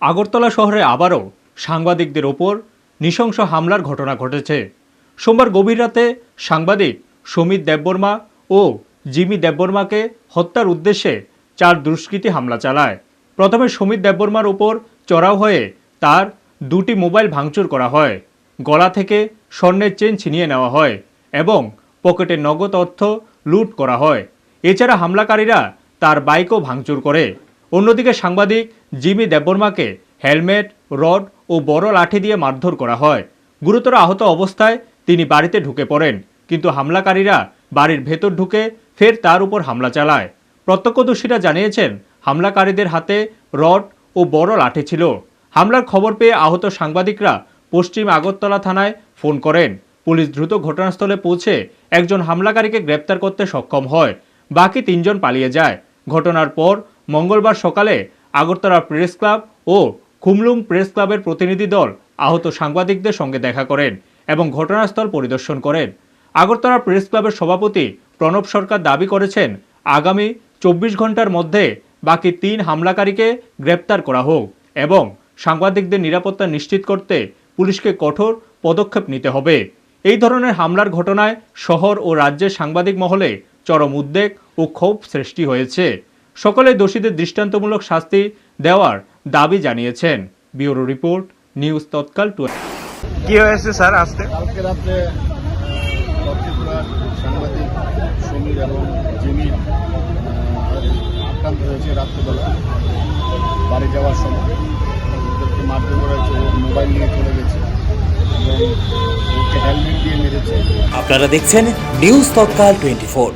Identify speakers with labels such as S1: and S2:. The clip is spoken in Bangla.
S1: আগরতলা শহরে আবারও সাংবাদিকদের ওপর নৃশংস হামলার ঘটনা ঘটেছে। সোমবার গভীর রাতে সাংবাদিক সমিত দেববর্মা ও জিমি দেববর্মাকে হত্যার উদ্দেশ্যে চার দুষ্কৃতী হামলা চালায়। প্রথমে সমিত দেববর্মার ওপর চড়াও হয়ে তার দুটি মোবাইল ভাঙচুর করা হয়। গলা থেকে স্বর্ণের চেন ছিনিয়ে নেওয়া হয় এবং পকেটে নগদ অর্থ লুট করা হয়। এছাড়া হামলাকারীরা তার বাইকও ভাঙচুর করে। অন্যদিকে সাংবাদিক জিমি দেববর্মাকে হেলমেট, রড ও বড় লাঠি দিয়ে মারধর করা হয়। গুরুতর আহত অবস্থায় তিনি বাড়িতে ঢুকে পড়েন, কিন্তু হামলাকারীরা বাড়ির ভেতর ঢুকে ফের তার উপর হামলা চালায়। প্রত্যক্ষদর্শীরা জানিয়েছেন, হামলাকারীদের হাতে রড ও বড় লাঠি ছিল। হামলার খবর পেয়ে আহত সাংবাদিকরা পশ্চিম আগরতলা থানায় ফোন করেন। পুলিশ দ্রুত ঘটনাস্থলে পৌঁছে একজন হামলাকারীকে গ্রেপ্তার করতে সক্ষম হয়। বাকি তিনজন পালিয়ে যায়। ঘটনার পর মঙ্গলবার সকালে আগরতলা প্রেস ক্লাব ও খুমলুং প্রেস ক্লাবের প্রতিনিধি দল আহত সাংবাদিকদের সঙ্গে দেখা করেন এবং ঘটনাস্থল পরিদর্শন করেন। আগরতলা প্রেস ক্লাবের সভাপতি প্রণব সরকার দাবি করেছেন, আগামী চব্বিশ ঘণ্টার মধ্যে বাকি তিন হামলাকারীকে গ্রেপ্তার করা হোক এবং সাংবাদিকদের নিরাপত্তা নিশ্চিত করতে পুলিশকে কঠোর পদক্ষেপ নিতে হবে। এই ধরনের হামলার ঘটনায় শহর ও রাজ্যের সাংবাদিক মহলে চরম উদ্বেগ ও ক্ষোভ সৃষ্টি হয়েছে। সকলে দোষীদের দৃষ্টান্তমূলক শাস্তি দেওয়ার দাবি জানিয়েছেন। ব্যুরো রিপোর্ট নিউজ তৎকাল টু
S2: কি হয়েছে স্যার আজকে?
S3: কালকে রাত্রে লক্ষ্মীপুরার সাংবাদিক সমীর এবং জিমির আক্রান্ত হয়েছে রাত্রেবেলা বাড়ি যাওয়ার সময় ওদেরকে মারধর করা হয়েছে ও মোবাইল নিয়ে চলে গেছে এবং ওকে হেলমেট দিয়ে মেরেছে।
S4: আপনারা দেখছেন নিউজ তৎকাল টোয়েন্টি